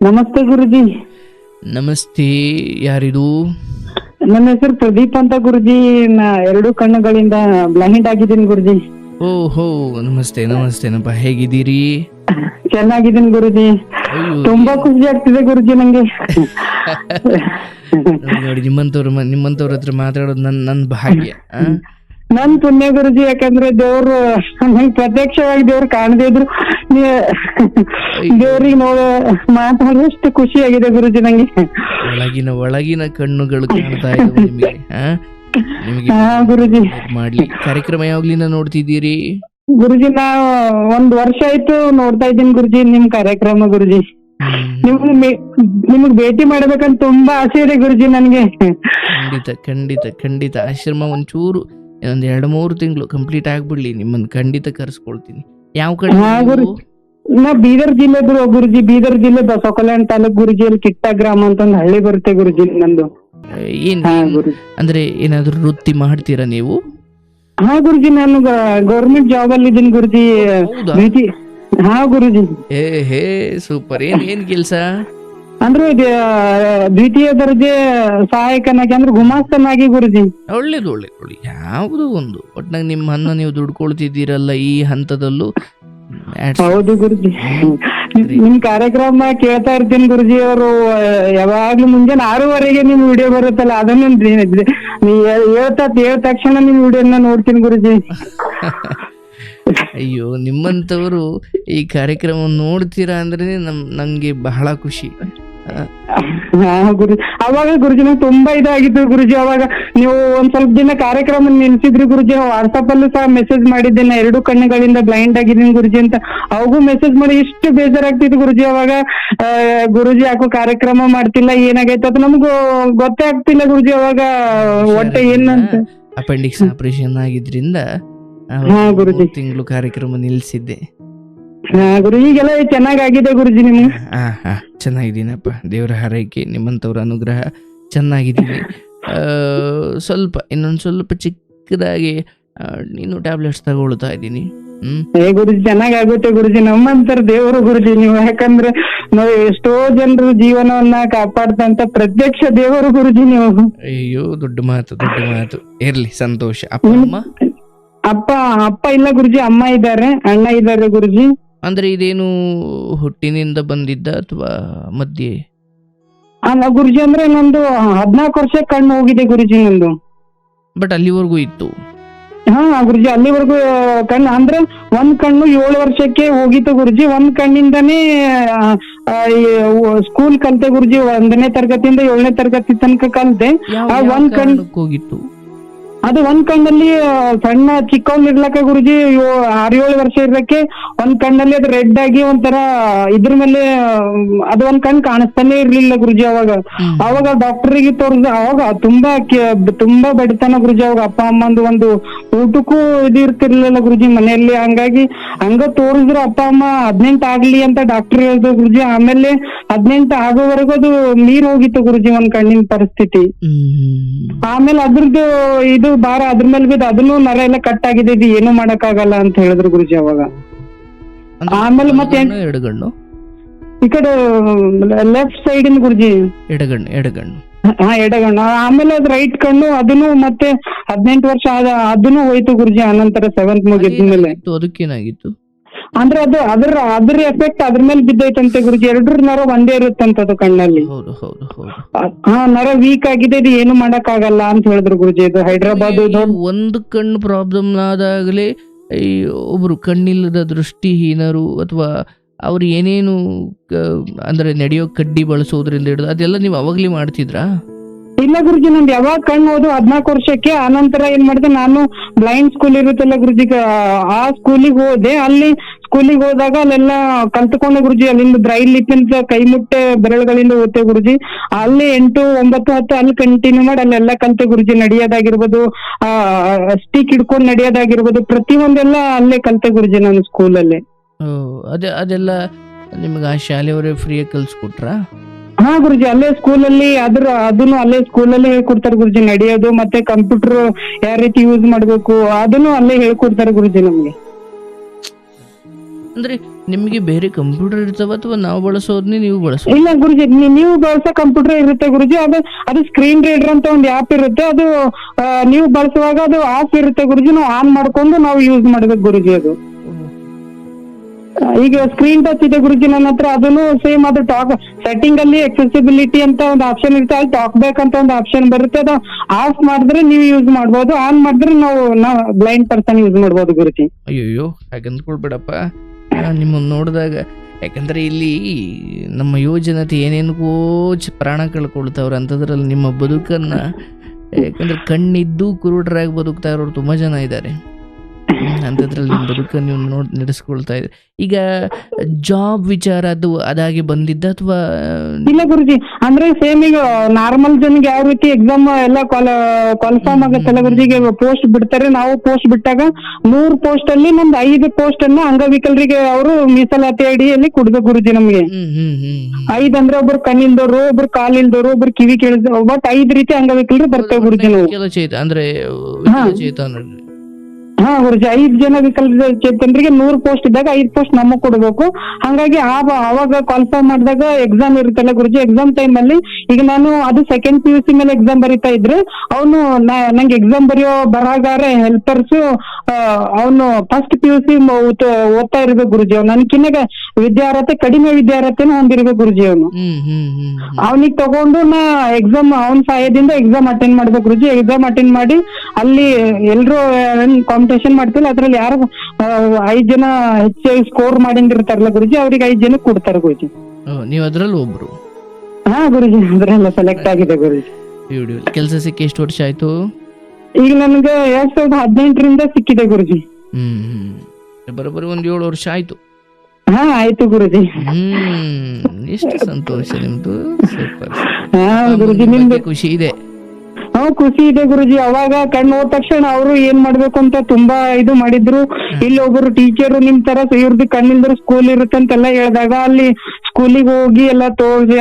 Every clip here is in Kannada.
ನಮಸ್ತೆ ಗುರುಜಿ. ನಮಸ್ತೆ ಯಾರಿದು? ನನ್ನ ಹೆಸರು ಪ್ರದೀಪ್ ಅಂತ ಗುರುಜಿ. ನಾ ಎರಡು ಕಣ್ಣುಗಳಿಂದ ಬ್ಲೈಂಡ್ ಆಗಿದ್ದೀನಿ ಗುರುಜಿ. ಓಹೋ ನಮಸ್ತೆ ನಮಸ್ತೇನಪ್ಪ. ಹೇಗಿದ್ದೀರಿ? ಚೆನ್ನಾಗಿದ್ದೀನಿ ಗುರುಜಿ. ಅಯ್ಯೋ ತುಂಬಾ ಖುಷಿ ಆಗ್ತಿದೆ ಗುರುಜಿ ನಂಗೆ. ನೋಡಿ, ನಿಮ್ಮಂತವ್ರ ನಿಮ್ಮಂತವ್ರ ಹತ್ರ ಮಾತಾಡೋದು ನನ್ನ ನನ್ ಭಾಗ್ಯ ಆ? ನನ್ ಪುಣ್ಯ ಗುರುಜಿ ಯಾಕಂದ್ರೆ ದೇವ್ರು ನಂಗೆ ಪ್ರತ್ಯಕ್ಷವಾಗಿ ದೇವ್ರು ಕಾಣದೇ ಇದ್ರು. ದೇವ್ರಿಗೆ ನೋಡ ಮಾತಾಡುವಷ್ಟು ಖುಷಿ ಆಗಿದೆ ಗುರುಜಿ ನಂಗೆ. ಒಳಗಿನ ಒಳಗಿನ ಕಣ್ಣುಗಳು ಕಾಣ್ತಾ ನಿಮಗೆ ಗುರುಜಿ. ಮಾಡ್ಲಿ. ಕಾರ್ಯಕ್ರಮ ಯಾವಾಗ್ಲಿಂದ ನೋಡ್ತಿದ್ದೀರಿ? ಗುರುಜಿ ನಾ ಒಂದ್ ವರ್ಷ ಆಯ್ತು ನೋಡ್ತಾ ಇದ್ದೀನಿ ಗುರುಜಿ ನಿಮ್ ಕಾರ್ಯಕ್ರಮ ಗುರುಜಿ. ನಿಮ್ಗೆ ನಿಮ್ಗ್ ಭೇಟಿ ಮಾಡ್ಬೇಕಂತ ತುಂಬಾ ಆಸೆ ಇದೆ ಗುರುಜಿ ನನ್ಗೆ. ಖಂಡಿತ ಖಂಡಿತ ಖಂಡಿತ. ಆಶ್ರಮ ಒಂಚೂರು ಒಂದ್ ಎರಡು ಮೂರು ತಿಂಗಳು ಕಂಪ್ಲೀಟ್ ಆಗ್ಬಿಡ್ಲಿ ನಿಮ್ಮನ್ನ ಖಂಡಿತ ಕರ್ಸ್ಕೊಳ್ತೀನಿ. ಯಾವ ಕಡೆ ನೀವು? ನಾ ಬೀದರ್ ಜಿಲ್ಲೆ ಗುರುಜಿ ಬೀದರ್ ಜಿಲ್ಲೆ ಬಸವಕಲ್ಯಾಣ ತಾಲೂಕ್ ಗುರುಜಿ ಅಲ್ಲಿ ಕಿಟ್ಟ ಗ್ರಾಮ ಅಂತ ಒಂದು ಹಳ್ಳಿ ಬರುತ್ತೆ ಗುರುಜಿ ನಂದು. ಏನ್ ಹಾ ಗುರುಜಿ ಅಂದ್ರೆ ಏನಾದ್ರು ವೃತ್ತಿ ಮಾಡ್ತೀರಾ ನೀವು? ಹಾ ಗುರುಜಿ ನಾನು ಗೌರ್ಮೆಂಟ್ ಜಾಬ್ ಅಲ್ಲಿ ಇದೀನಿ ಗುರುಜಿ. ಹೌದಾ? ಹಾ ಗುರುಜಿ. ಏ ಹೇ ಸೂಪರ್ ಏನ್ ಏನ್ ಕೆಲ್ಸ? ಅಂದ್ರೆ ದ್ವಿತೀಯ ದರ್ಜೆ ಸಹಾಯಕನಾಗಿ ಅಂದ್ರೆ ಗುಮಾಸ್ತನಾಗಿ ಗುರುಜಿ. ಒಳ್ಳೇದು ಒಳ್ಳೇದು ಒಳ್ಳೆ ಯಾವುದು ಒಂದು. ಒಟ್ನಾಗ ನಿಮ್ಮ ಅನ್ನ ನೀವು ದುಡ್ಕೊಳ್ತಿದ್ದೀರಲ್ಲ ಈ ಹಂತದಲ್ಲೂ ಹೌದು ಗುರುಜಿ. ನಿಮ್ ಕಾರ್ಯಕ್ರಮ ಕೇಳ್ತಾ ಇರ್ತೀನಿ ಗುರುಜಿ ಅವರು ಯಾವಾಗ್ಲೂ ಮುಂಜಾನೆ ಆರೂವರೆಗೆ ನಿಮ್ ವಿಡಿಯೋ ಬರುತ್ತಲ್ಲ ಅದನ್ನ ನೀ ಹೇಳ್ತಾ ಹೇಳ್ ತಕ್ಷಣ ನಿಮ್ ವಿಡಿಯೋನ ನೋಡ್ತೀನಿ ಗುರುಜಿ. ಅಯ್ಯೋ ನಿಮ್ಮಂತವರು ಈ ಕಾರ್ಯಕ್ರಮ ನೋಡ್ತೀರಾ ಅಂದ್ರೆ ನಮ್ ನಂಗೆ ಬಹಳ ಖುಷಿ. ಗುರುಜಿ ಅವಾಗ ಗುರುಜಿ ನಂಗೆ ತುಂಬಾ ಇದಾಗಿತ್ತು ಗುರುಜಿ. ಅವಾಗ ನೀವು ಒಂದ್ ಸ್ವಲ್ಪ ದಿನ ಕಾರ್ಯಕ್ರಮ ನಿಲ್ಸಿದ್ರಿ ಗುರುಜಿ. ವಾಟ್ಸಪ್ ಅಲ್ಲೂ ಸಹ ಮೆಸೇಜ್ ಮಾಡಿದ್ದೇನೆ. ಎರಡು ಕಣ್ಣುಗಳಿಂದ ಬ್ಲೈಂಡ್ ಆಗಿದ್ದೀನಿ ಗುರುಜಿ ಅಂತ. ಅವಾಗೂ ಮೆಸೇಜ್ ಮಾಡಿ ಇಷ್ಟು ಬೇಜಾರಾಗ್ತಿತ್ತು ಗುರುಜಿ. ಅವಾಗ ಗುರುಜಿ ಯಾಕೋ ಕಾರ್ಯಕ್ರಮ ಮಾಡ್ತಿಲ್ಲ ಏನಾಗೈತೆ ಅದು ನಮ್ಗೂ ಗೊತ್ತೇ ಆಗ್ತಿಲ್ಲ ಗುರುಜಿ. ಅವಾಗ ಒಟ್ಟೆ ಏನಂತ. ಅಪೆಂಡಿಕ್ಸ್ ಆಪರೇಷನ್ ಆಗಿದ್ರಿಂದ ಹಾ, ಗುರುಜಿ. ತಿಂಗಳು ಕಾರ್ಯಕ್ರಮ ನಿಲ್ಸಿದ್ದೆ. ಹಾ ಗುರು ಈಗೆಲ್ಲ ಚೆನ್ನಾಗಾಗಿದೆ ಗುರುಜಿ ನಿಮ್ಗೆ ಹಾ ಹಾ ಚೆನ್ನಾಗಿದ್ದೀನಪ್ಪ. ದೇವರ ಹಾರೈಕೆ ನಿಮ್ಮಂಥವ್ರ ಅನುಗ್ರಹ ಚೆನ್ನಾಗಿದ್ದೀನಿ. ಆ, ಸ್ವಲ್ಪ ಇನ್ನೊಂದು ಸ್ವಲ್ಪ ಚಿಕ್ಕದಾಗಿ ಆ, ನೀನು ಟ್ಯಾಬ್ಲೆಟ್ಸ್ ತಗೊಳ್ತಾ ಇದ್ದೀನಿ. ಹ್ಮ್? ಏ ಗುರುಜಿ ಚೆನ್ನಾಗಾಗುತ್ತೆ ಗುರುಜಿ. ನಮ್ಮಂತರ ದೇವರು ಗುರುಜಿ ನೀವು. ಯಾಕಂದ್ರೆ ನಾವು ಎಷ್ಟೋ ಜನರ ಜೀವನವನ್ನ ಕಾಪಾಡ್ತಂತ ಪ್ರತ್ಯಕ್ಷ ದೇವರು ಗುರುಜಿ ನೀವು. ಅಯ್ಯೋ ದೊಡ್ಡ ಮಾತು ದೊಡ್ಡ ಮಾತು. ಇರ್ಲಿ ಸಂತೋಷ. ಅಪ್ಪ ಅಮ್ಮ? ಅಪ್ಪ ಅಪ್ಪ ಇಲ್ಲ ಗುರುಜಿ ಅಮ್ಮ ಇದ್ದಾರೆ ಅಣ್ಣ ಇದ್ದಾರೆ ಗುರುಜಿ. ಅಂದ್ರೆ ಇದೇನು ಹುಟ್ಟಿನಿಂದ ಬಂದಿದ್ದ ಅಥವಾ ಮಧ್ಯೆ? ಗುರುಜಿ ಅಂದ್ರೆ ನಂದು ಹದಿನಾಲ್ಕು ವರ್ಷ ಕಣ್ಣು ಹೋಗಿದೆ ಗುರುಜಿ ನಂದು. ಬಟ್ ಅಲ್ಲಿವರೆಗೂ ಇತ್ತು? ಹಾ ಗುರುಜಿ ಅಲ್ಲಿವರೆಗೂ ಕಣ್ಣು ಅಂದ್ರೆ ಒಂದ್ ಕಣ್ಣು ಏಳು ವರ್ಷಕ್ಕೆ ಹೋಗಿತ್ತು ಗುರುಜಿ ಒಂದ್ ಕಣ್ಣಿಂದನೇ ಸ್ಕೂಲ್ ಕಲ್ತೆ ಗುರುಜಿ ಒಂದನೇ ತರಗತಿಯಿಂದ ಏಳನೇ ತರಗತಿ ತನಕ ಕಲ್ತೆ. ಆ ಒಂದ್ ಕಣ್ಣು ಹೋಗಿತ್ತು ಅದು ಒಂದ್ ಕಣ್ಣಲ್ಲಿ ಸಣ್ಣ ಚಿಕ್ಕವನ್ ಇರ್ಲಕ್ಕ ಗುರುಜಿ ಯೋ- ಆರ್ ಏಳು ವರ್ಷ ಇರ್ಲಕ್ಕೆ ಒಂದ್ ಕಣ್ಣಲ್ಲಿ ಅದು ರೆಡ್ ಆಗಿ ಒಂಥರ ಇದ್ರ ಮೇಲೆ ಅದು ಒಂದ್ ಕಣ್ ಕಾಣಿಸ್ತಾನೆ ಇರ್ಲಿಲ್ಲ ಗುರುಜಿ ಅವಾಗ. ಅವಾಗ ಡಾಕ್ಟರ್ಗೆ ತೋರಿಸ ಅವಾಗ ತುಂಬಾ ತುಂಬಾ ಬಡಿತಾನ ಗುರುಜಿ ಅವಾಗ ಅಪ್ಪ ಅಮ್ಮಂದು ಒಂದು ಊಟಕ್ಕೂ ಇದು ಇರ್ತಿರ್ಲಿಲ್ಲ ಗುರುಜಿ ಮನೆಯಲ್ಲಿ. ಹಂಗಾಗಿ ಹಂಗ ತೋರಿಸಿದ್ರು ಅಪ್ಪ ಅಮ್ಮ ಹದಿನೆಂಟು ಆಗ್ಲಿ ಅಂತ ಡಾಕ್ಟರ್ ಹೇಳಿದ್ರು ಗುರುಜಿ. ಆಮೇಲೆ ಹದಿನೆಂಟು ಆಗೋವರೆಗೂ ಅದು ನೀರ್ ಹೋಗಿತ್ತು ಗುರುಜಿ ಒಂದ್ ಕಣ್ಣಿನ ಪರಿಸ್ಥಿತಿ. ಆಮೇಲೆ ಅದ್ರದ್ದು ಇದು ಭಾರ ಅದ್ರ ಮೇಲೆ ಬಿದ್ದು ಅದನ್ನು ನರ ಎಲ್ಲ ಕಟ್ ಆಗಿದೆ ಇದು ಏನು ಮಾಡಕ್ಕಾಗಲ್ಲ ಅಂತ ಹೇಳಿದ್ರು ಗುರುಜಿ ಅವಾಗ. ಆಮೇಲೆ ಮತ್ತೆ ಎಡಗಣ್ಣು ಈ ಕಡೆ ಲೆಫ್ಟ್ ಸೈಡಿನ ಗುರುಜಿ. ಎಡಗಣ್ಣು ಎಡಗಣ್ಣು ಹಾ ಎಡಗಣ್ಣು ಆಮೇಲೆ ಅದ್ ರೈಟ್ ಕಣ್ಣು ಅದನ್ನು ಮತ್ತೆ ಹದಿನೆಂಟು ವರ್ಷ ಆದ ಅದನ್ನು ಹೋಯ್ತು ಗುರುಜಿ ಆನಂತರ ಸೆವೆಂತ್ ಮುಗಿದ್ಮೇಲೆ. ಅದಕ್ಕೆ ಅದಕ್ಕೇನಾಗಿತ್ತು? ಅಂದ್ರೆ ಅದು ಅದ್ರ ಅದ್ರ ಎಫೆಕ್ಟ್ ಅದ್ರ ಮೇಲೆ ಬಿದ್ದೈತಂತೆ ಗುರುಜಿ. ಎರಡ್ರ ನರ ಒಂದೇ ಇರುತ್ತಂತದು ಕಣ್ಣಲ್ಲಿ. ಹೌದು ಹೌದು ಹೌದು. ಆ- ಹಾ ನರ ವೀಕ್ ಆಗಿದೆ ಇದು ಏನು ಮಾಡಕ್ ಆಗಲ್ಲ ಅಂತ ಹೇಳಿದ್ರು ಗುರುಜಿ. ಇದು ಹೈದ್ರಾಬಾದ್ ಒಂದು ಕಣ್ಣು ಪ್ರಾಬ್ಲಮ್ ಆದಾಗಲೇ ಈ ಒಬ್ರು ಕಣ್ಣಿಲ್ಲದ ದೃಷ್ಟಿಹೀನರು ಅಥವಾ ಅವ್ರು ಏನೇನು ಅಂದ್ರೆ ನಡೆಯೋ ಕಡ್ಡಿ ಬಳಸೋದ್ರಿಂದ ಹಿಡಿದು ಅದೆಲ್ಲ ನೀವು ಅವಾಗ್ಲೇ ಮಾಡ್ತಿದ್ರಾ? ಇಲ್ಲ ಗುರುಜಿ ನಂದು ಯಾವಾಗ ಕಣ್ಣು ಹೋದು ಹದ್ನಾಲ್ಕು ವರ್ಷಕ್ಕೆ. ಆನಂತರ ಏನ್ ಮಾಡಿದೆ, ನಾನು ಬ್ಲೈಂಡ್ ಸ್ಕೂಲ್ ಇರುತ್ತಲ್ಲ ಗುರುಜಿ ಆ ಸ್ಕೂಲಿಗೆ ಹೋದೆ. ಅಲ್ಲಿ ಸ್ಕೂಲಿಗೆ ಹೋದಾಗ ಅಲ್ಲೆಲ್ಲ ಕಲ್ತ್ಕೊಂಡೆ ಗುರುಜಿ. ಅಲ್ಲಿಂದ ಬ್ರೈಲ್ ಲಿಪಿಂದ ಕೈ ಮುಟ್ಟೆ ಬೆರಳುಗಳಿಂದ ಓದ್ತೆ ಗುರುಜಿ. ಅಲ್ಲಿ ಎಂಟು, ಒಂಬತ್ತು, ಹತ್ತು, ಅಲ್ಲಿ ಕಂಟಿನ್ಯೂ ಮಾಡಿ ಅಲ್ಲೆಲ್ಲ ಕಲ್ತೆ ಗುರುಜಿ. ನಡೆಯೋದಾಗಿರ್ಬೋದು, ಆ ಸ್ಟಿಕ್ ಹಿಡ್ಕೊಂಡು ನಡೆಯೋದಾಗಿರ್ಬೋದು. ಪ್ರತಿಯೊಂದೆಲ್ಲ ಅಲ್ಲೇ ಕಲ್ತೆ ಗುರುಜಿ ನಾನು ಸ್ಕೂಲಲ್ಲಿ ಅದೆಲ್ಲ ನಿಮ್ಗೆ ಆ ಶಾಲೆಯವರೇ ಫ್ರೀಯಾಗಿ ಕಲ್ಸ್ಕೊಟ್ರಾ? ಹಾ ಗುರುಜಿ ಅಲ್ಲೇ ಸ್ಕೂಲಲ್ಲಿ ಅದ್ರ ಅದನ್ನು ಅಲ್ಲೇ ಸ್ಕೂಲಲ್ಲಿ ಹೇಳ್ಕೊಡ್ತಾರೆ ಗುರುಜಿ ನಡೆಯೋದು ಮತ್ತೆ ಕಂಪ್ಯೂಟರ್ ಯಾವ ರೀತಿ ಯೂಸ್ ಮಾಡ್ಬೇಕು ಅದನ್ನು ಅಲ್ಲೇ ಹೇಳ್ಕೊಡ್ತಾರೆ ಗುರುಜಿ ನಮ್ಗೆ. ಅಂದ್ರೆ ನಿಮಗೆ ಬೇರೆ ಕಂಪ್ಯೂಟರ್ ಇರ್ತಾವ ಅಥವಾ ನಾವು ಬಳಸೋದ್ನೇ ನೀವು ಬಳಸೋ ಇಲ್ಲ ಗುರುಜಿ ನೀ- ನೀವು ಬಳಸೋ ಕಂಪ್ಯೂಟರ್ ಇರುತ್ತೆ ಗುರುಜಿ ಅದು ಅದು ಸ್ಕ್ರೀನ್ ರೀಡರ್ ಅಂತ ಒಂದು ಆ್ಯಪ್ ಇರುತ್ತೆ ಅದು ಆ, ನೀವು ಬಳಸುವಾಗ ಅದು ಆಫ್ ಇರುತ್ತೆ ಗುರುಜಿ ನಾವು ಆನ್ ಮಾಡ್ಕೊಂಡು ನಾವು ಯೂಸ್ ಮಾಡ್ಬೇಕು ಗುರುಜಿ ಅದು. ಈಗ ಸ್ಕ್ರೀನ್ ಟಚ್ ಇದೆ ಗುರುಜಿ ನನ್ನ ಹತ್ರ, ಅದನ್ನು ಸೇಮ್ ಅದು ಟಾಕ್ ಸೆಟ್ಟಿಂಗ್ ಅಲ್ಲಿ ಎಕ್ಸೆಸಿಬಿಲಿಟಿ ಅಂತ ಒಂದು ಆಪ್ಷನ್ ಇರುತ್ತೆ. ಅಲ್ಲಿ ಟಾಕ್ ಬ್ಯಾಕ್ ಅಂತ ಒಂದು ಆಪ್ಷನ್ ಬರುತ್ತೆ. ಅದು ಆಫ್ ಮಾಡಿದ್ರೆ ನೀವು ಯೂಸ್ ಮಾಡ್ಬೋದು. ಆನ್ ಮಾಡಿದ್ರೆ ನಾವು ನಾವು ಬ್ಲೈಂಡ್ ಪರ್ಸನ್ ಯೂಸ್ ಮಾಡ್ಬೋದು ಗುರುಜಿ. ಅಯ್ಯಯ್ಯೋ ಹಾಗೆ ಅಂದ್ಕೊಳ್ಬೇಡಪ್ಪ ನಿಮ್ಮನ್ನ ನೋಡಿದಾಗ, ಯಾಕಂದ್ರೆ ಇಲ್ಲಿ ನಮ್ಮ ಯುವಜನತೆ ಏನೇನಿಗೋ ಚ- ಪ್ರಾಣ ಕಳ್ಕೊಳ್ತಾವ್ರೆ ಅಂತದ್ರಲ್ಲಿ ನಿಮ್ಮ ಬದುಕನ್ನ, ಯಾಕಂದ್ರೆ ಕಣ್ಣಿದ್ದು ಕುರುಡರಾಗಿ ಬದುಕ್ತಾ ಇರೋರು ತುಂಬಾ ಜನ ಇದ್ದಾರೆ. ಅಂಥದ್ರಲ್ಲಿ ನಿಮ್ಮ ಬದುಕನ್ನು ನೀವು ನೋಡಿ ನಡೆಸ್ಕೊಳ್ತಾ ಇದೆ ಈಗ ಜಾಬ್ ವಿಚಾರ ಅದು ಅದಾಗಿ ಬಂದಿದ್ದ ಅಥವಾ ಇಲ್ಲ ಗುರುಜಿ ಅಂದ್ರೆ ಸೇಮ್ ಈಗ ನಾರ್ಮಲ್ ಜನಗೆ ಯಾವ ರೀತಿ ಎಕ್ಸಾಮ್ ಎಲ್ಲ ಕ್ವಾಲಿಫಾರ್ಮ್ ಆಗತ್ತಲ್ಲ ಗುರುಜಿಗೆ ಪೋಸ್ಟ್ ಬಿಡ್ತಾರೆ. ನಾವು ಪೋಸ್ಟ್ ಬಿಟ್ಟಾಗ ಮೂರ್ ಪೋಸ್ಟ್ ಅಲ್ಲಿ ನಮ್ದು ಐದು ಪೋಸ್ಟ್ ಅನ್ನ ಅಂಗವಿಕಲರಿಗೆ ಅವರು ಮೀಸಲಾತಿ ಅಡಿಯಲ್ಲಿ ಕೊಡ್ಬೇಕು ಗುರುಜಿ ನಮ್ಗೆ. ಐದ್ ಅಂದ್ರೆ ಒಬ್ರು ಕಣ್ಣಿಲ್ದವ್ರು ಒಬ್ರು ಕಾಲಿಲ್ದವ್ರು ಒಬ್ರು ಕಿವಿ ಕೇಳಿದ್ರು ಬಟ್ ಐದ್ ರೀತಿ ಅಂಗವಿಕಲರು ಬರ್ತೇವೆ ಗುರುಜಿ ನಾವು. ಅಂದ್ರೆ ಹಾ. ಗುರುಜಿ ಐದ್ ಜನ ವಿಕಲಚೇತನರಿಗೆ ನೂರ್ ಪೋಸ್ಟ್ ಇದ್ದಾಗ ಐದ್ ಪೋಸ್ಟ್ ನಮಗ್ ಕೊಡ್ಬೇಕು ಹಂಗಾಗಿ ಆ ಅವಾಗ ಕ್ವಾಲಿಫೈ ಮಾಡಿದಾಗ ಎಕ್ಸಾಮ್ ಇರುತ್ತಲ್ಲ ಗುರುಜಿ ಎಕ್ಸಾಮ್ ಟೈಮ್ ಅಲ್ಲಿ ಈಗ ನಾನು ಅದು ಸೆಕೆಂಡ್ ಪಿ ಯು ಸಿ ಮೇಲೆ ಎಕ್ಸಾಮ್ ಬರೀತಾ ಇದ್ರು ಅವನು ನಂಗೆ ಎಕ್ಸಾಮ್ ಬರೆಯೋ ಬರಹಗಾರ ಹೆಲ್ಪರ್ಸ್ ಅವನು ಫಸ್ಟ್ ಪಿ ಯು ಸಿ ಓದ್ತಾ ಇರ್ಬೇಕು ಗುರುಜಿ ಅವ್ನು ನನ್ಕಿನ್ನಾಗ ವಿದ್ಯಾರ್ಹತೆ ಕಡಿಮೆ ವಿದ್ಯಾರ್ಹತೆನು ಹೊಂದಿರ್ಬೇಕು ಗುರುಜಿ ಅವನು. ಅವನಿಗೆ ತಗೊಂಡು ನಾ ಎಕ್ಸಾಮ್ ಅವನ ಸಹಾಯದಿಂದ ಎಕ್ಸಾಮ್ ಅಟೆಂಡ್ ಮಾಡ್ಬೇಕು ಗುರುಜಿ ಎಕ್ಸಾಮ್ ಅಟೆಂಡ್ ಮಾಡಿ ಅಲ್ಲಿ ಎಲ್ರು ಕಾಂಪಿಟೇಷನ್ ಮಾಡ್ತಿಲ್ಲ. ಅದ್ರಲ್ಲಿ ಯಾರು ಐದ್ ಜನ ಹೆಚ್ಚಾಗಿ ಸ್ಕೋರ್ ಮಾಡಿರ್ತಾರಲ್ಲ ಗುರುಜಿ ಅವ್ರಿಗೆ ಐದ್ ಜನ ಕೊಡ್ತಾರೆ ಗುರುಜಿ. ನೀವ್ ಅದ್ರಲ್ಲಿ ಒಬ್ರು? ಹಾ ಗುರುಜಿ ಅದ್ರಲ್ಲ ಸೆಲೆಕ್ಟ್ ಆಗಿದೆ ಗುರುಜಿ. ಕೆಲಸ ಸಿಕ್ಕಿ ಎಷ್ಟು ವರ್ಷ ಆಯ್ತು? ಈಗ ನನಗೆ ಎರಡ್ ಸಾವಿರದ ಹದಿನೆಂಟರಿಂದ ಸಿಕ್ಕಿದೆ ಗುರುಜಿ. ಹ್ಮ್. ಬರೋಬ್ಬರಿ ಒಂದ್ ಏಳು ವರ್ಷ ಆಯ್ತು. ಹಾ ಆಯ್ತು ಗುರುಜಿ. ಹ್ಮ್ ಎಷ್ಟು ಸಂತೋಷ ನಿಮ್ದು. ಸೂಪರ್. ಹಾ ಗುರುಜಿ ನಿಮ್ದು? ಖುಷಿ ಇದೆ. ಹಾ ಖುಷಿ ಇದೆ ಗುರುಜಿ. ಅವಾಗ ಕಣ್ಣು ಹೋದ ತಕ್ಷಣ ಅವರು ಏನ್ ಮಾಡ್ಬೇಕು ಅಂತ ತುಂಬಾ ಇದು ಮಾಡಿದ್ರು. ಇಲ್ಲಿ ಒಬ್ಬರು ಟೀಚರ್ ನಿಮ್ ತರ ಇವ್ರದ್ದು ಕಣ್ಣಿಲ್ದ್ರ ಸ್ಕೂಲ್ ಇರುತ್ತೆ ಅಂತೆಲ್ಲ ಹೇಳಿದಾಗ ಅಲ್ಲಿ ಸ್ಕೂಲಿಗೆ ಹೋಗಿ ಎಲ್ಲ ತೋರ್ಸಿ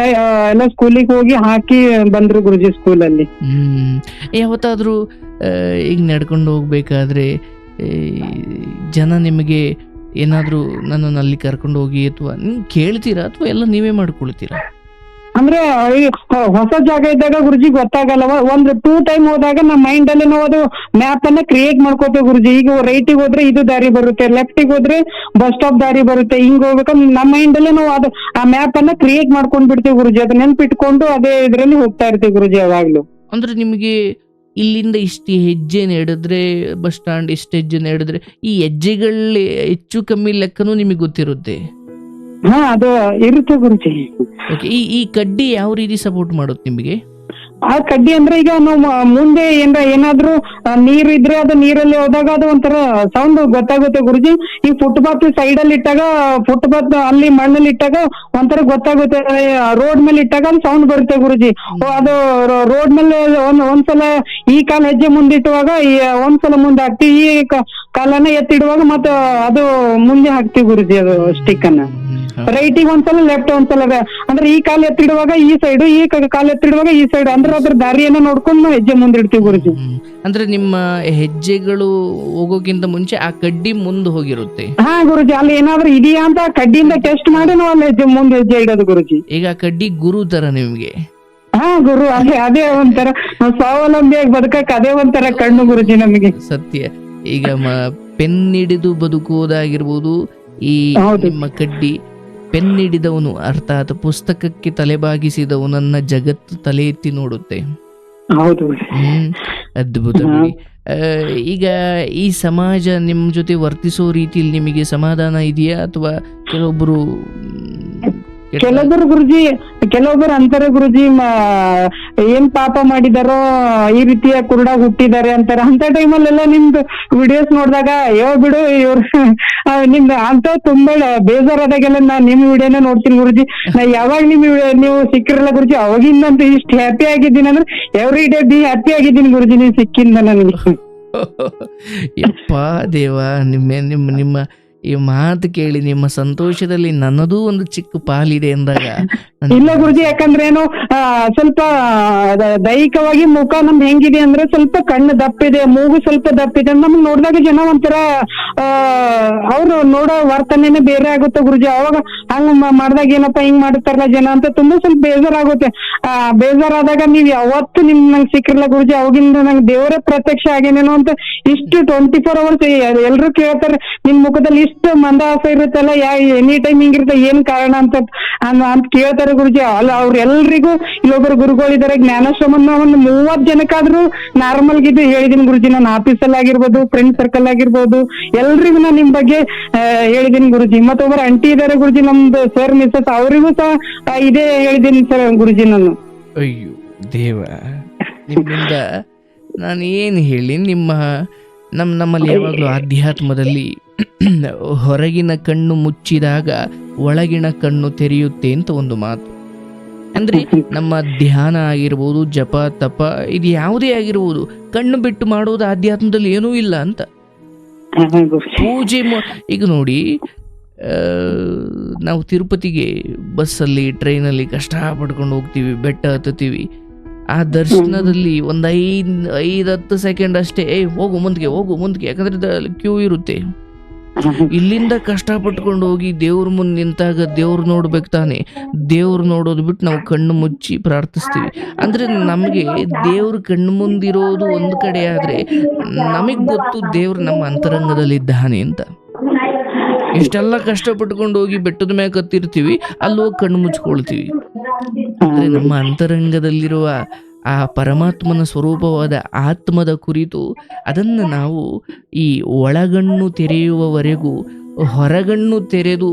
ಎಲ್ಲ ಸ್ಕೂಲಿಗೆ ಹೋಗಿ ಹಾಕಿ ಬಂದ್ರು ಗುರುಜಿ ಸ್ಕೂಲಲ್ಲಿ ಹ್ಮ್. ಯಾವತ್ತಾದ್ರೂ ಈಗ ನಡ್ಕೊಂಡು ಹೋಗ್ಬೇಕಾದ್ರೆ ಜನ ನಿಮಗೆ ಏನಾದರೂ ನನ್ನನ್ನು ಅಲ್ಲಿ ಕರ್ಕೊಂಡು ಹೋಗಿ ಅಥವಾ ನೀವು ಕೇಳ್ತೀರಾ ಅಥವಾ ಎಲ್ಲ ನೀವೇ ಮಾಡ್ಕೊಳ್ತೀರಾ? ಅಂದ್ರೆ ಈ ಹೊಸ ಜಾಗ ಇದ್ದಾಗ ಗುರುಜಿ ಗೊತ್ತಾಗಲ್ಲ ಒಂದ್ ಟೂ ಟೈಮ್ ಹೋದಾಗ ನಮ್ಮ ಮೈಂಡ್ ಅಲ್ಲಿ ನಾವು ಅದು ಮ್ಯಾಪ್ ಅನ್ನ ಕ್ರಿಯೇಟ್ ಮಾಡ್ಕೋತೇವೆ ಗುರುಜಿ. ಈಗ ರೈಟಿಗೆ ಹೋದ್ರೆ ಇದು ದಾರಿ ಬರುತ್ತೆ ಲೆಫ್ಟಿಗೆ ಹೋದ್ರೆ ಬಸ್ ಸ್ಟಾಪ್ ದಾರಿ ಬರುತ್ತೆ, ಹಿಂಗ್ ಹೋಗ್ಬೇಕಂದ್ರೆ ನಮ್ಮ ಮೈಂಡ್ ಅಲ್ಲಿ ನಾವು ಅದು, ಆ ಮ್ಯಾಪ್ ಅನ್ನ ಕ್ರಿಯೇಟ್ ಮಾಡ್ಕೊಂಡ್ ಬಿಡ್ತೀವಿ ಗುರುಜಿ. ಅದ್ ನೆನ್ಪಿಟ್ಕೊಂಡು ಅದೇ ಇದ್ರಲ್ಲಿ ಹೋಗ್ತಾ ಇರ್ತೀವಿ ಗುರುಜಿ ಯಾವಾಗ್ಲೂ. ಅಂದ್ರೆ ನಿಮಗೆ ಇಲ್ಲಿಂದ ಇಷ್ಟು ಹೆಜ್ಜೆ ನೆಡಿದ್ರೆ, ಬಸ್ ಸ್ಟ್ಯಾಂಡ್ ಇಷ್ಟು ಹೆಜ್ಜೆ ನಡೆದ್ರೆ, ಈ ಹೆಜ್ಜೆಗಳ ಹೆಚ್ಚು ಕಮ್ಮಿ ಲೆಕ್ಕನೂ ನಿಮಗೆ ಗೊತ್ತಿರುತ್ತೆ. ಅದು ಇರುತ್ತೆ ಗುರುಜಿ. ಈ ಈ ಕಡ್ಡಿ ಯಾವ ರೀತಿ ಸಪೋರ್ಟ್ ಮಾಡುತ್ತೆ ನಿಮಗೆ? ಆ ಕಡ್ಡಿ ಅಂದ್ರೆ ಈಗ ನಾವು ಮುಂದೆ ಏನ್ರ ಏನಾದ್ರು ನೀರ್ ಇದ್ರೆ ಅದು ನೀರಲ್ಲಿ ಹೋದಾಗ ಅದು ಒಂಥರ ಸೌಂಡ್ ಗೊತ್ತಾಗುತ್ತೆ ಗುರುಜಿ. ಈ ಫುಟ್ಪಾತ್ ಸೈಡ್ ಅಲ್ಲಿ ಇಟ್ಟಾಗ ಫುಟ್ಪಾತ್ ಅಲ್ಲಿ ಮಣ್ಣಲ್ಲಿ ಇಟ್ಟಾಗ ಒಂಥರ ಗೊತ್ತಾಗುತ್ತೆ. ರೋಡ್ ಮೇಲೆ ಇಟ್ಟಾಗ ಅದು ಸೌಂಡ್ ಬರುತ್ತೆ ಗುರುಜಿ. ಓ, ಅದು ರೋಡ್ ಮೇಲೆ ಒಂದ್ ಒಂದ್ಸಲ ಈ ಕಾಲ ಹೆಜ್ಜೆ ಮುಂದಿಟ್ಟುವಾಗ ಈ ಒಂದ್ಸಲ ಮುಂದೆ ಹಾಕ್ತಿ ಈ ಕಾಲನ ಕಾಲನ್ನ ಎತ್ತಿಡುವಾಗ ಮತ್ತ ಅದು ಮುಂದೆ ಹಾಕ್ತಿವಿ ಗುರುಜಿ ಅದು ಸ್ಟಿಕ್ ಅನ್ನ. ರೈಟಿಗೆ ಒಂದ್ಸಲ ಲೆಫ್ಟ್ ಒಂದ್ಸಲ ಅಂದ್ರೆ ಈ ಕಾಲ ಎತ್ತಿಡುವಾಗ ಈ ಸೈಡ್ ಈ ಕಾಲ ಕಾಲ್ ಎತ್ತಿಡುವಾಗ ಈ ಸೈಡ್ ಅಂದ್ರೆ ಅದ್ರ ದಾರಿಯನ್ನ ನೋಡ್ಕೊಂಡು ನಾವು ಹೆಜ್ಜೆ ಮುಂದಿಡ್ತೀವಿ ಗುರುಜಿ. ಅಂದ್ರೆ ನಿಮ್ಮ ಹೆಜ್ಜೆಗಳು ಹೋಗೋಕ್ಕಿಂತ ಮುಂಚೆ ಆ ಕಡ್ಡಿ ಮುಂದೆ ಹೋಗಿರುತ್ತೆ. ಹಾ ಗುರುಜಿ ಅಲ್ಲಿ ಏನಾದ್ರೂ ಇದೆಯಾ ಅಂತ ಕಡ್ಡಿಯಿಂದ ಟೆಸ್ಟ್ ಮಾಡಿ ನಾವು ಅಲ್ಲಿ ಹೆಜ್ಜೆ ಮುಂದೆ ಹೆಜ್ಜೆ ಇಡೋದು ಗುರುಜಿ. ಈಗ ಆ ಕಡ್ಡಿ ಗುರು ತರ ನಿಮ್ಗೆ. ಹಾ ಗುರು ಅದೇ ಅದೇ ಒಂಥರ ನಾವು ಸ್ವಾವಲಂಬಿಯಾಗಿ ಬದುಕಕ್ ಅದೇ ಒಂಥರ ಕಣ್ಣು ಗುರುಜಿ ನಮಗೆ. ಸತ್ಯ. ಈಗ ಮ ಪೆನ್ ಹಿಡಿದು ಬದುಕುವುದಾಗಿರ್ಬೋದು ಈ ನಿಮ್ಮ ಕಡ್ಡಿ ಪೆನ್ ಹಿಡಿದವನು ಅರ್ಥಾತ್ ಪುಸ್ತಕಕ್ಕೆ ತಲೆಬಾಗಿಸಿದವನನ್ನ ಜಗತ್ತು ತಲೆ ಎತ್ತಿ ನೋಡುತ್ತೆ. ಹ್ಮ್ ಅದ್ಭುತ ಈಗ ಈ ಸಮಾಜ ನಿಮ್ ಜೊತೆ ವರ್ತಿಸೋ ರೀತಿಯಲ್ಲಿ ನಿಮಗೆ ಸಮಾಧಾನ ಇದೆಯಾ ಅಥವಾ ಕೆಲವೊಬ್ರು ಕೆಲವೊಬ್ರು ಗುರುಜಿ ಕೆಲವೊಬ್ಬರು ಅಂತಾರೆ ಗುರುಜಿ ಏನ್ ಪಾಪ ಮಾಡಿದಾರೋ ಈ ರೀತಿಯ ಕುರುಡ ಹುಟ್ಟಿದ್ದಾರೆ ಅಂತಾರೆ. ಅಂತ ಟೈಮಲ್ಲೆಲ್ಲ ನಿಮ್ದು ವಿಡಿಯೋಸ್ ನೋಡಿದಾಗ ಯೋ ಬಿಡು ಇವ್ರು ನಿಮ್ದು ಅಂತ ತುಂಬಾ ಬೇಜಾರಾದಾಗೆಲ್ಲ ನಾ ನಿಮ್ ವಿಡಿಯೋನ ನೋಡ್ತೀನಿ ಗುರುಜಿ. ನಾ ಯಾವಾಗ ನಿಮ್ ನೀವು ಸಿಕ್ಕಿರಲ್ಲ ಗುರುಜಿ ಅವಾಗಿಂದಂತ ಇಷ್ಟ ಹ್ಯಾಪಿ ಆಗಿದ್ದೀನಿ ಅಂದ್ರೆ ಎವ್ರಿ ಡೇ ಬಿ ಹ್ಯಾಪಿ ಆಗಿದ್ದೀನಿ ಗುರುಜಿ ನೀವು ಸಿಕ್ಕಿಂದ ನನಗೆ. ಯಪ್ಪ ದೇವ ನಿಮ್ಮ ನಿಮ್ಮ ನಿಮ್ಮ ಈ ಮಾತು ಕೇಳಿ ನಿಮ್ಮ ಸಂತೋಷದಲ್ಲಿ ನನ್ನದೂ ಒಂದು ಚಿಕ್ಕ ಪಾಲಿದೆ ನನ್ಗೆ ಇಲ್ಲ ಗುರುಜಿ ಯಾಕಂದ್ರೆ ಏನು ಆ, ಸ್ವಲ್ಪ ದೈಹಿಕವಾಗಿ ಮುಖ ನಮ್ದು ಹೆಂಗಿದೆ ಅಂದ್ರೆ ಸ್ವಲ್ಪ ಕಣ್ಣು ದಪ್ಪಿದೆ ಮೂಗು ಸ್ವಲ್ಪ ದಪ್ಪಿದೆ ನಮ್ಗೆ ನೋಡಿದಾಗ ಜನ ಒಂಥರ ಅವ್ರು ನೋಡೋ ವರ್ತನೆನೇ ಬೇರೆ ಆಗುತ್ತೆ ಗುರುಜಿ. ಅವಾಗ ಹಂಗ ಮಾಡಿದಾಗ ಏನಪ್ಪಾ ಹಿಂಗ್ ಮಾಡ್ತಾರಲ್ಲ ಜನ ಅಂತ ತುಂಬಾ ಸ್ವಲ್ಪ ಬೇಜಾರಾಗುತ್ತೆ. ಆ ಬೇಜಾರಾದಾಗ ನೀವ್ ಯಾವತ್ತು ನಿಮ್ ನಂಗೆ ಸಿಕ್ಕಿರಲ್ಲ ಗುರುಜಿ ಅವಾಗಿಂದ ನಂಗೆ ದೇವರ ಪ್ರತ್ಯಕ್ಷ ಆಗೇನೇನೋ ಅಂತ ಇಷ್ಟು ಟ್ವೆಂಟಿ ಫೋರ್ ಅವರ್ಸ್ ಎಲ್ರು ಕೇಳ್ತಾರೆ ನಿಮ್ ಮುಖದಲ್ಲಿ ಮಂದಹಾಸ ಇರುತ್ತಲ್ಲ, ಯಾ ಎನಿ ಟೈಮ್ ಹಿಂಗಿರುತ್ತೆ, ಏನ್ ಕಾರಣ ಅಂತ ಅಂತ ಕೇಳ್ತಾರೆ ಗುರುಜಿ. ಅಲ್ಲ, ಅವ್ರೆಲ್ರಿಗೂ ಇಲ್ಲೊಬ್ಬರು ಗುರುಗಳಿದ್ದಾರೆ ಜ್ಞಾನಾಶ್ರಮನ ಒಂದು ಮೂವತ್ ಜನಕ್ಕಾದ್ರೂ ನಾರ್ಮಲ್ ಗಿದ್ದು ಹೇಳಿದೀನಿ ಗುರುಜಿ. ನಾನು ಆಫೀಸಲ್ಲಿ ಆಗಿರ್ಬೋದು ಫ್ರೆಂಡ್ ಸರ್ಕಲ್ ಆಗಿರ್ಬೋದು, ಎಲ್ರಿಗೂ ನಾನು ನಿಮ್ ಬಗ್ಗೆ ಹೇಳಿದೀನಿ ಗುರುಜಿ. ಮತ್ತೊಬ್ಬರು ಅಂಟಿ ಇದಾರೆ ಗುರುಜಿ, ನಮ್ದು ಸರ್ ಮಿಸ್ಸಸ್ ಅವರಿಗೂ ಸಹ ಇದೇ ಹೇಳಿದೀನಿ ಸರ್ ಗುರುಜಿ ನಾನು. ಅಯ್ಯೋ ದೇವ, ನಿಮ್ಮಿಂದ ನಾನು ಏನು ಹೇಳಿ, ನಿಮ್ಮ ನಮ್ಮ ನಮ್ಮಲ್ಲಿ ಯಾವಾಗಲೂ ಆಧ್ಯಾತ್ಮದಲ್ಲಿ ಹೊರಗಿನ ಕಣ್ಣು ಮುಚ್ಚಿದಾಗ ಒಳಗಿನ ಕಣ್ಣು ತೆರೆಯುತ್ತೆ ಅಂತ ಒಂದು ಮಾತು. ಅಂದ್ರೆ ನಮ್ಮ ಧ್ಯಾನ ಆಗಿರ್ಬೋದು, ಜಪ, ತಪ, ಇದು ಯಾವುದೇ ಆಗಿರ್ಬೋದು, ಕಣ್ಣು ಬಿಟ್ಟು ಮಾಡೋದು ಆಧ್ಯಾತ್ಮದಲ್ಲಿ ಏನೂ ಇಲ್ಲ ಅಂತ. ಪೂಜೆ ಈಗ ನೋಡಿ ನಾವು ತಿರುಪತಿಗೆ ಬಸ್ಸಲ್ಲಿ ಟ್ರೈನಲ್ಲಿ ಕಷ್ಟ ಪಡ್ಕೊಂಡು ಹೋಗ್ತೀವಿ, ಬೆಟ್ಟ ಹತ್ತುತ್ತೀವಿ. ಆ ದರ್ಶನದಲ್ಲಿ ಒಂದು ಐದು ಐದು ಹತ್ತು ಸೆಕೆಂಡ್ ಅಷ್ಟೇ ಏ ಹೋಗು ಮುಂದಕ್ಕೆ ಹೋಗು ಮುಂದಕ್ಕೆ ಯಾಕಂದ್ರೆ ಕ್ಯೂ ಇರುತ್ತೆ. ಇಲ್ಲಿಂದ ಕಷ್ಟಪಟ್ಕೊಂಡು ಹೋಗಿ ದೇವ್ರ ಮುಂದೆ ನಿಂತಾಗ ದೇವ್ರು ನೋಡ್ಬೇಕು ತಾನೆ. ದೇವ್ರು ನೋಡೋದು ಬಿಟ್ಟು ನಾವು ಕಣ್ಣು ಮುಚ್ಚಿ ಪ್ರಾರ್ಥಿಸ್ತೀವಿ. ಅಂದ್ರೆ ನಮಗೆ ದೇವ್ರ ಕಣ್ಣು ಮುಂದಿರೋದು ಒಂದು ಕಡೆ ಆದ್ರೆ ನಮಗೆ ಗೊತ್ತು ದೇವ್ರು ನಮ್ಮ ಅಂತರಂಗದಲ್ಲಿದ್ದಾನೆ ಅಂತ. ಇಷ್ಟೆಲ್ಲ ಕಷ್ಟಪಟ್ಕೊಂಡು ಹೋಗಿ ಬೆಟ್ಟದ ಮೇಲೆ ಕತ್ತಿರ್ತೀವಿ, ಅಲ್ಲಿ ಹೋಗಿ ಕಣ್ಣು ಮುಚ್ಕೊಳ್ತೀವಿ. ಅಂದ್ರೆ ನಮ್ಮ ಅಂತರಂಗದಲ್ಲಿರುವ ಆ ಪರಮಾತ್ಮನ ಸ್ವರೂಪವಾದ ಆತ್ಮದ ಕುರಿತು ಅದನ್ನು ನಾವು ಈ ಒಳಗಣ್ಣು ತೆರೆಯುವವರೆಗೂ, ಹೊರಗಣ್ಣು ತೆರೆದು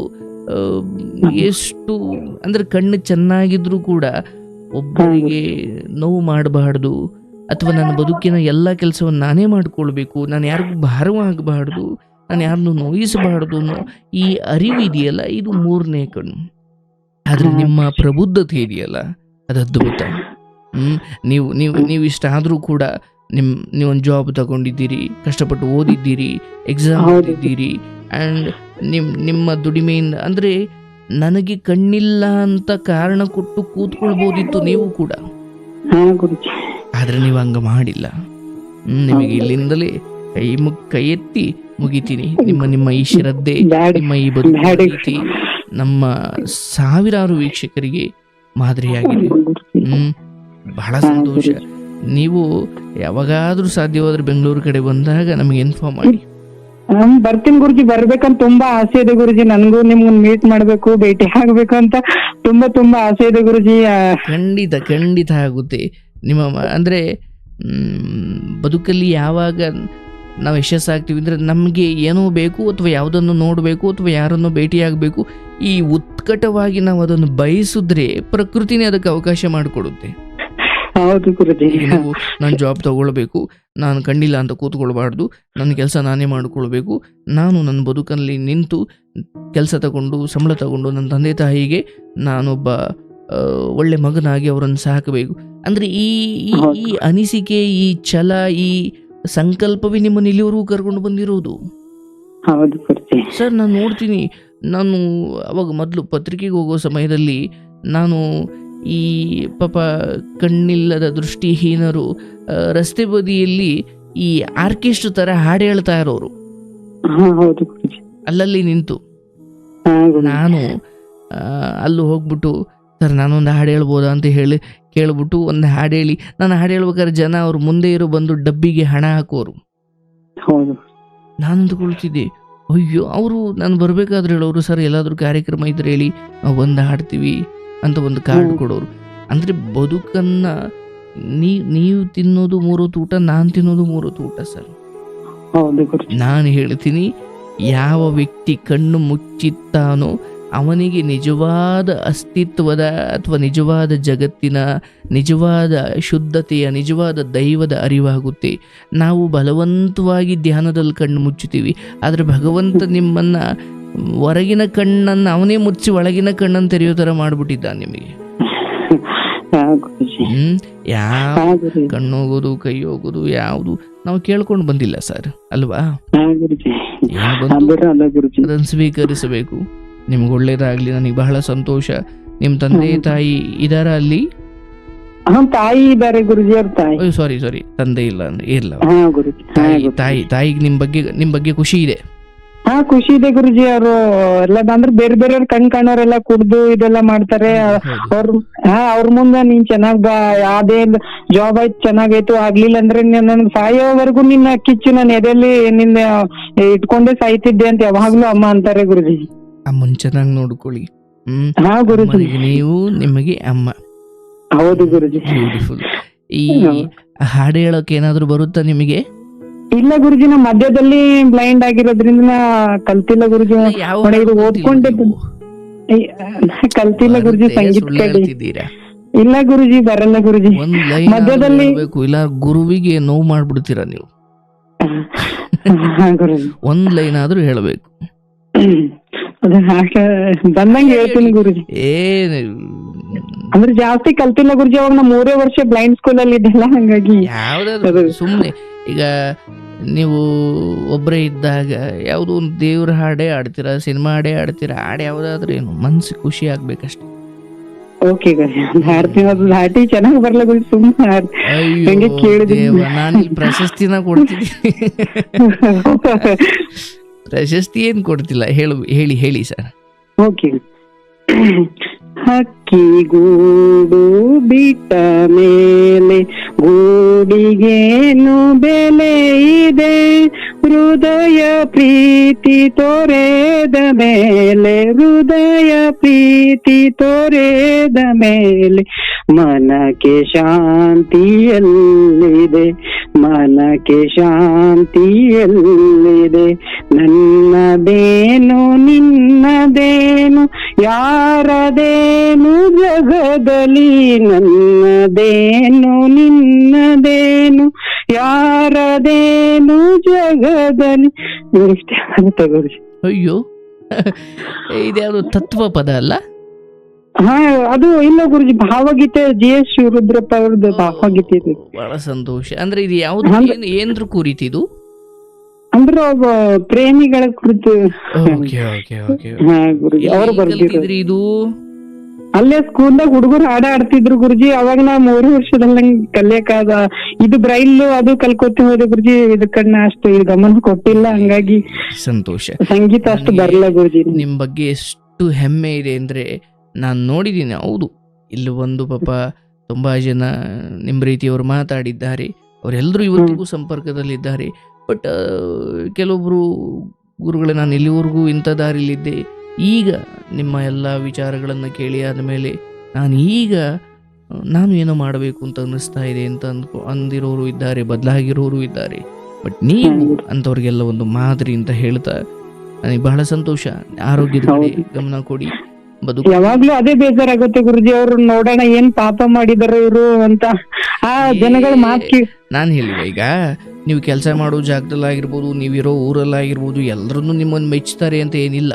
ಎಷ್ಟು ಅಂದ್ರೆ ಕಣ್ಣು ಚೆನ್ನಾಗಿದ್ರೂ ಕೂಡ ಒಬ್ಬರಿಗೆ ನೋವು ಮಾಡಬಾರ್ದು, ಅಥವಾ ನನ್ನ ಬದುಕಿನ ಎಲ್ಲ ಕೆಲಸವನ್ನು ನಾನೇ ಮಾಡಿಕೊಳ್ಬೇಕು, ನಾನು ಯಾರಿಗೂ ಭಾರವಾಗಬಾರ್ದು ನಾನು ಯಾರನ್ನು ನೋಯಿಸಬಾರ್ದು ಅನ್ನೋ ಈ ಅರಿವಿದೆಯಲ್ಲ ಇದು ಮೂರನೇ ಕಣ್ಣು. ಆದ್ರೆ ನಿಮ್ಮ ಪ್ರಬುದ್ಧತೆ ಇದೆಯಲ್ಲ ಅದು ಅದ್ಭುತ. ಹ್ಮ್ ನೀವು ನೀವು ನೀವು ಇಷ್ಟ ಆದರೂ ಕೂಡ ನಿಮ್ ನೀವೊಂದು ಜಾಬ್ ತಗೊಂಡಿದ್ದೀರಿ ಕಷ್ಟಪಟ್ಟು ಓದಿದ್ದೀರಿ ಎಕ್ಸಾಮ್. ಓದಿದ್ದೀರಿ ಆ್ಯಂಡ್ ನಿಮ್ಮ ನಿಮ್ಮ ದುಡಿಮೆಯಿಂದ ಅಂದ್ರೆ ನನಗೆ ಕಣ್ಣಿಲ್ಲ ಅಂತ ಕಾರಣ ಕೊಟ್ಟು ಕೂತ್ಕೊಳ್ಬೋದಿತ್ತು ನೀವು ಕೂಡ. ಆದರೆ ಆದ್ರೆ ನೀವು ಹಂಗೆ ಮಾಡಿಲ್ಲ. ನಿಮಗೆ ಇಲ್ಲಿಂದಲೇ ಕೈ ಮುಗ್ ಕೈ ಎತ್ತಿ ಮುಗಿತೀನಿ. ನಿಮ್ಮ ನಿಮ್ಮ ಈ ಶ್ರದ್ಧೆ ನಿಮ್ಮ ಈ ಬದುಕು ನಮ್ಮ ಸಾವಿರಾರು ವೀಕ್ಷಕರಿಗೆ ಮಾದರಿಯಾಗಿದೆ. ಹ್ಮ್. ಬಹಳ ಸಂತೋಷ. ನೀವು ಯಾವಾಗಾದ್ರೂ ಸಾಧ್ಯವಾದ್ರೆ ಬೆಂಗಳೂರು ಕಡೆ ಬಂದಾಗ ನಮಗೆ ಇನ್ಫಾರ್ಮ್ ಮಾಡಿ. ನಮ್ ಬರ್ತೀನಿ ಗುರುಜಿ. ಬರ್ಬೇಕಂತ ತುಂಬಾ ಆಸೆ ಇದೆ ಗುರುಜಿ. ನನ್ಗೂ ನಿಮ್ಗೆ ಮೀಟ್ ಮಾಡ್ಬೇಕು ಭೇಟಿ ಆಗ್ಬೇಕು ಅಂತ ತುಂಬಾ ತುಂಬಾ ಆಸೆ ಇದೆ ಗುರುಜಿ. ಖಂಡಿತ ಖಂಡಿತ ಆಗುತ್ತೆ. ನಿಮ್ಮ ಅಂದ್ರೆ ಬದುಕಲ್ಲಿ ಯಾವಾಗ ನಾವು ಯಶಸ್ಸಾಗ್ತೀವಿ ಅಂದರೆ ನಮಗೆ ಏನೋ ಬೇಕು ಅಥವಾ ಯಾವುದನ್ನು ನೋಡಬೇಕು ಅಥವಾ ಯಾರನ್ನು ಭೇಟಿಯಾಗಬೇಕು ಈ ಉತ್ಕಟವಾಗಿ ನಾವು ಅದನ್ನು ಬಯಸಿದ್ರೆ ಪ್ರಕೃತಿನೇ ಅದಕ್ಕೆ ಅವಕಾಶ ಮಾಡಿಕೊಡುತ್ತೆ. ನಾನು ಜಾಬ್ ತಗೊಳ್ಬೇಕು ನಾನು ಕಂಡಿಲ್ಲ ಅಂತ ಕೂತ್ಕೊಳ್ಬಾರ್ದು ನನ್ನ ಕೆಲಸ ನಾನೇ ಮಾಡಿಕೊಳ್ಬೇಕು ನಾನು ನನ್ನ ಬದುಕಲ್ಲಿ ನಿಂತು ಕೆಲಸ ತಗೊಂಡು ಸಂಬಳ ತಗೊಂಡು ನನ್ನ ತಂದೆ ತಾಯಿಗೆ ನಾನೊಬ್ಬ ಒಳ್ಳೆ ಮಗನಾಗಿ ಅವರನ್ನು ಸಾಕಬೇಕು. ಅಂದರೆ ಈ ಈ- ಈ ಅನಿಸಿಕೆ ಈ ಛಲ ಈ ಸಂಕಲ್ಪವೇ ನಿಮ್ಮನ್ನು ಇಲ್ಲಿವರೆಗೂ ಕರ್ಕೊಂಡು ಬಂದಿರೋದು. ಹೌದು ಗುರುಜಿ ಸರ್ ನಾನು ನೋಡ್ತೀನಿ. ನಾನು ಅವಾಗ ಮೊದಲು ಪತ್ರಿಕೆಗೆ ಹೋಗೋ ಸಮಯದಲ್ಲಿ ನಾನು ಈ ಪಾಪ ಕಣ್ಣಿಲ್ಲದ ದೃಷ್ಟಿಹೀನರು ಆ, ರಸ್ತೆ ಬದಿಯಲ್ಲಿ ಈ ಆರ್ಕೆಸ್ಟ್ರಾ ತರ ಹಾಡು ಹೇಳ್ತಾ ಇರೋರು. ಹಾ ಹೌದು ಗುರುಜಿ ಅಲ್ಲಲ್ಲಿ ನಿಂತು. ಹಾ ಗುರುಜಿ ನಾನು ಆ, ಅಲ್ಲಿ ಹೋಗ್ಬಿಟ್ಟು ಸರ್ ನಾನೊಂದು ಹಾಡು ಹೇಳ್ಬೋದಾ ಅಂತ ಹೇಳಿ ಕೇಳ್ಬಿಟ್ಟು ಒಂದು ಹಾಡು ಹೇಳಿ. ನಾನು ಹಾಡು ಹೇಳ್ಬೇಕಾದ್ರೆ ಜನ ಅವ್ರು ಮುಂದೆ ಇರೋ ಬಂದು ಡಬ್ಬಿಗೆ ಹಣ ಹಾಕೋರು. ಹೌದು. ನಾನು ಅಂದ್ಕೊಳ್ತಿದ್ದೆ ಅಯ್ಯೋ ಅವರು ನಾನು ಬರಬೇಕಾದ್ರೆ ಹೇಳೋರು ಸರ್ ಎಲ್ಲಾದರೂ ಕಾರ್ಯಕ್ರಮ ಇದ್ರೆ ಹೇಳಿ ನಾವು ಬಂದು ಹಾಡ್ತೀವಿ ಅಂತ ಒಂದು ಕಾರ್ಡ್ ಕೊಡೋರು. ಅಂದರೆ ಬದುಕನ್ನ ನೀ ನೀವು ತಿನ್ನೋದು ಮೂರು ತೂಟ ನಾನು ತಿನ್ನೋದು ಮೂರು ತೂಟ ಸರ್. ಹೌದು ಗುರುಜಿ. ನಾನು ಹೇಳ್ತೀನಿ ಯಾವ ವ್ಯಕ್ತಿ ಕಣ್ಣು ಮುಚ್ಚಿತ್ತಾನೋ ಅವನಿಗೆ ನಿಜವಾದ ಅಸ್ತಿತ್ವದ ಅಥವಾ ನಿಜವಾದ ಜಗತ್ತಿನ ನಿಜವಾದ ಶುದ್ಧತೆಯ ನಿಜವಾದ ದೈವದ ಅರಿವಾಗುತ್ತೆ. ನಾವು ಬಲವಂತವಾಗಿ ಧ್ಯಾನದಲ್ಲಿ ಕಣ್ಣು ಮುಚ್ಚುತ್ತೀವಿ. ಆದರೆ ಭಗವಂತ ನಿಮ್ಮನ್ನ ಹೊರಗಿನ ಕಣ್ಣನ್ನು ಅವನೇ ಮುಚ್ಚಿ ಒಳಗಿನ ಕಣ್ಣನ್ನು ತೆರೆಯೋ ಥರ ಮಾಡಿಬಿಟ್ಟಿದ್ದಾನೆ ನಿಮಗೆ. ಹ್ಮ್ ಯಾವ ಕಣ್ಣು ಹೋಗೋದು ಕೈ ಹೋಗೋದು ಯಾವುದು? ನಾವು ಕೇಳ್ಕೊಂಡು ಬಂದಿಲ್ಲ ಸರ್ ಅಲ್ವಾ? ಅದನ್ನು ಸ್ವೀಕರಿಸಬೇಕು. ನಿಮ್ಗೆ ಒಳ್ಳೇದಾಗ್ಲಿ ನನಗೆ ಬಹಳ ಸಂತೋಷ. ನಿಮ್ಮ ತಂದೆ ತಾಯಿ ಇದಾರ ಅಲ್ಲಿ? ತಾಯಿ ಬೇರೆ ಗುರುಜಿ ಅವ್ರ ತಾಯಿ ಸಾರಿ ಸಾರಿ ತಂದೆ ಇಲ್ಲ ಇರ್ಲ ಇಲ್ಲ. ತಾಯಿ ತಾಯಿ ತಾಯಿಗೆ ನಿಮ್ ಬಗ್ಗೆ ನಿಮ್ ಬಗ್ಗೆ ಖುಷಿ ಇದೆ? ಹಾ ಖುಷಿ ಇದೆ ಗುರುಜಿ ಅವರು. ಎಲ್ಲ ಅಂದ್ರೆ ಬೇರೆ ಬೇರೆಯವ್ರ ಕಣ್ ಕಾಣೋರೆಲ್ಲ ಕುಡ್ದು ಇದೆಲ್ಲ ಮಾಡ್ತಾರೆ. ಅವ್ರ ಹಾ ಅವ್ರ ಮುಂದೆ ನೀನ್ ಚೆನ್ನಾಗ್ ಬಾ ಯಾವ್ದೇ ಜಾಬ್ ಆಯ್ತು ಚೆನ್ನಾಗಾಯ್ತು ಆಗ್ಲಿಲ್ಲ ಅಂದ್ರೆ ನೀನ್ ಸಾಯೋವರೆಗೂ ನಿನ್ನ ಕಿಚ್ಚು ನನ್ನ ಎದೆಯಲ್ಲಿ ನಿನ್ನ ಇಟ್ಕೊಂಡೇ ಸಾಯ್ತಿದ್ದೆ ಅಂತ ಯಾವಾಗ್ಲೂ ಅಮ್ಮ ಅಂತಾರೆ ಗುರುಜಿ. ಅಮ್ಮನ್ ಚೆನ್ನಾಗಿ ನೋಡ್ಕೊಳ್ಳಿ. ನೀವು ನಿಮಗೆ ಅಮ್ಮ. ಹೌದು ಗುರುಜಿ. ಬ್ಯೂಟಿಫುಲ್ ಈ. ಹಾಡು ಹೇಳೋಕೆ ಏನಾದ್ರು ಬರುತ್ತಾ ನಿಮಗೆ? ಇಲ್ಲ ಗುರುಜಿ ನಾ ಮಧ್ಯದಲ್ಲಿ ಬ್ಲೈಂಡ್ ಆಗಿರೋದ್ರಿಂದ ಕಲ್ತಿಲ್ಲ ಗುರುಜಿ. ಓದ್ಕೊಂಡೆ? ಕಲ್ತಿಲ್ಲ ಗುರುಜಿ ಸಂಗೀತ ಇಲ್ಲ ಗುರುಜಿ ಬರಲ್ಲ ಗುರುಜಿ. ಮಧ್ಯದಲ್ಲಿ- ಇಲ್ಲ ಗುರುವಿಗೆ ನೋವು ಮಾಡ್ಬಿಡ್ತೀರಾ ನೀವು? ಒಂದ್ ಲೈನ್ ಆದ್ರೂ ಹೇಳ್ಬೇಕು. ಅದ ಹಾಗ ಬಂದಂಗ ಹೇಳ್ತೀನಿ ಗುರುಜಿ. ಏನ್? ಅಂದ್ರೆ ಜಾಸ್ತಿ ಕಲ್ತಿಲ್ಲ ಗುರುಜಿ ಅವಾಗ ನಾ ಮೂರೇ ವರ್ಷ ಬ್ಲೈಂಡ್ ಸ್ಕೂಲ್ ಅಲ್ಲಿ ಇದ್ದಲ್ಲ ಹಂಗಾಗಿ. ಯಾವ್ದಾದ್ರು ಸುಮ್ನೆ ಈಗ ನೀವು ಒಬ್ಬರೇ ಇದ್ದಾಗ ಯಾವುದೋ ಒಂದು ದೇವ್ರ ಹಾಡೇ ಆಡ್ತೀರಾ ಸಿನಿಮಾ ಹಾಡೇ ಆಡ್ತೀರಾ ಹಾಡು ಯಾವ್ದಾದ್ರೂ ಏನು ಮನ್ಸು ಖುಷಿ ಆಗ್ಬೇಕಷ್ಟೇ. ಓಕೆ ಹಾಡ್ತೀನಿ ಅದು ಹಾಟಿ ಚೆನ್ನಾಗಿ ಬರಲ್ಲ ಗುರುಜಿ ಸುಮ್ಮನೆ ಹಂಗೆ ಕೇಳಿದ್ವಿ. ನಾನು ಪ್ರಶಸ್ತಿನ ಕೊಡ್ತಿದ್ದೀನಿ. ಪ್ರಶಸ್ತಿ ಏನ್ ಕೊಡ್ತಿಲ್ಲ? ಹೇಳು, ಹೇಳಿ ಹೇಳಿ ಸರ್. ಓಕೆ. ಹಕ್ಕಿ ಗೂಡು ಬಿಟ್ಟ ಮೇಲೆ ಗೂಡಿಗೇನು ಬೆಲೆ ಇದೆ? ಹೃದಯ ಪ್ರೀತಿ ತೋರೆದ ಮೇಲೆ, ಹೃದಯ ಪ್ರೀತಿ ತೋರೆದ ಮೇಲೆ ಮನಕ್ಕೆ ಶಾಂತಿ ಎಲ್ಲಿದೆ ಮನಕ್ಕೆ ಶಾಂತಿ ಎಲ್ಲಿದೆ ನನ್ನದೇನು, ನಿನ್ನದೇನು, ಯಾರದೇನು ಜಗದಲ್ಲಿ ನನ್ನದೇನು, ನಿನ್ನದೇನು, ಯಾರದೇನು ಜಗದಲ್ಲಿ. ಗುರುಜಿ ಅಯ್ಯೋ, ಇದ್ಯಾವುದು ತತ್ವ ಪದ ಅಲ್ಲ? ಹಾ ಅದು ಇಲ್ಲ ಗುರುಜಿ ಭಾವಗೀತೆ ಜಿ ಎಸ್ ಶಿವರುದ್ರಪ್ಪ ಅವ್ರದ್ದು ಭಾವಗೀತೆ ಇದೆ. ಬಹಳ ಸಂತೋಷ. ಅಂದ್ರೆ ಇದು ಯಾವ್ದು ಏನ್ ಏನ್ರ ಕುರಿತಿದು ಅಂದ್ರೆ ಒಬ್ಬ ಪ್ರೇಮಿಗಳ ಕುರಿತು. Okay okay okay. ಹಾ ಗುರುಜಿ ಅವ್ರು ಬರ್ದಿದ್ರು ಕಲ್ತಿದ್ರಿ ಇದು? ಅಲ್ಲೇ ಸ್ಕೂಲ್ದಾಗ ಹುಡುಗರು ಹಾಡ ಆಡ್ತಿದ್ರು ಗುರುಜಿ. ಅವಾಗ ನಾ ಮೂರು ವರ್ಷದಲ್ಲಿ ನಂಗೆ ಕಲಿಯಕಾದ ಇದು ಬ್ರೈಲ್ ಅದು ಕಲ್ಕೋತಿ ಹೋದೆ ಗುರುಜಿ. ಇದಕ್ಕನ್ನ ಅಷ್ಟು ಗಮನ ಕೊಟ್ಟಿಲ್ಲ. ಹಂಗಾಗಿ ಸಂತೋಷ. ಸಂಗೀತ ಅಷ್ಟು ಬರಲ್ಲ ಗುರುಜಿ. ನಿಮ್ ಬಗ್ಗೆ ಎಷ್ಟು ಹೆಮ್ಮೆ ಇದೆ ಅಂದ್ರೆ ನಾನು ನೋಡಿದ್ದೀನಿ ಹೌದು. ಇಲ್ಲಿ ಒಂದು ಪಾಪ ತುಂಬಾ ಜನ ನಿಮ್ಮ ರೀತಿಯವರು ಮಾತಾಡಿದ್ದಾರೆ. ಅವರೆಲ್ಲರೂ ಇವತ್ತಿಗೂ ಸಂಪರ್ಕದಲ್ಲಿದ್ದಾರೆ. ಬಟ್ ಕೆಲವೊಬ್ಬರು ಗುರುಗಳೇ ನಾನು ಇಲ್ಲಿವರೆಗೂ ಇಂಥ ದಾರಿಲಿದ್ದೆ. ಈಗ ನಿಮ್ಮ ಎಲ್ಲ ವಿಚಾರಗಳನ್ನು ಕೇಳಿ ಆದಮೇಲೆ ನಾನು ಈಗ ನಾನು ಏನೋ ಮಾಡಬೇಕು ಅಂತ ಅನ್ನಿಸ್ತಾ ಇದೆ ಅಂತ ಅಂದ್ಕೊ ಅಂದಿರೋರು ಇದ್ದಾರೆ ಬದಲಾಗಿರೋರು ಇದ್ದಾರೆ. ಬಟ್ ನೀವು. ಅಂಥವ್ರಿಗೆಲ್ಲ ಒಂದು ಮಾದರಿ ಅಂತ ಹೇಳ್ತಾ ನನಗೆ ಬಹಳ ಸಂತೋಷ. ಆರೋಗ್ಯದ ಕಡೆ ಗಮನ ಕೊಡಿ. ಬದುಕು. ಯಾವಾಗ್ಲೂ ಅದೇ ಬೇಜಾರಾಗುತ್ತೆ ಗುರುಜಿ ಅವರು ನೋಡೋಣ ಏನ್ ಪಾಪ ಮಾಡಿದಾರೆ ಇವರು ಅಂತ. ಆ ಜನಗಳ ಮಾತು ನಾನು ಹೇಳಿವ ಈಗ ನೀವು ಕೆಲಸ ಮಾಡೋ ಜಾಗದಲ್ಲಾಗಿರ್ಬೋದು ನೀವಿರೋ ಊರಲ್ಲಾಗಿರ್ಬೋದು ಎಲ್ಲರನ್ನು ನಿಮ್ಮನ್ನು ಮೆಚ್ಚುತ್ತಾರೆ ಅಂತ ಏನಿಲ್ಲ.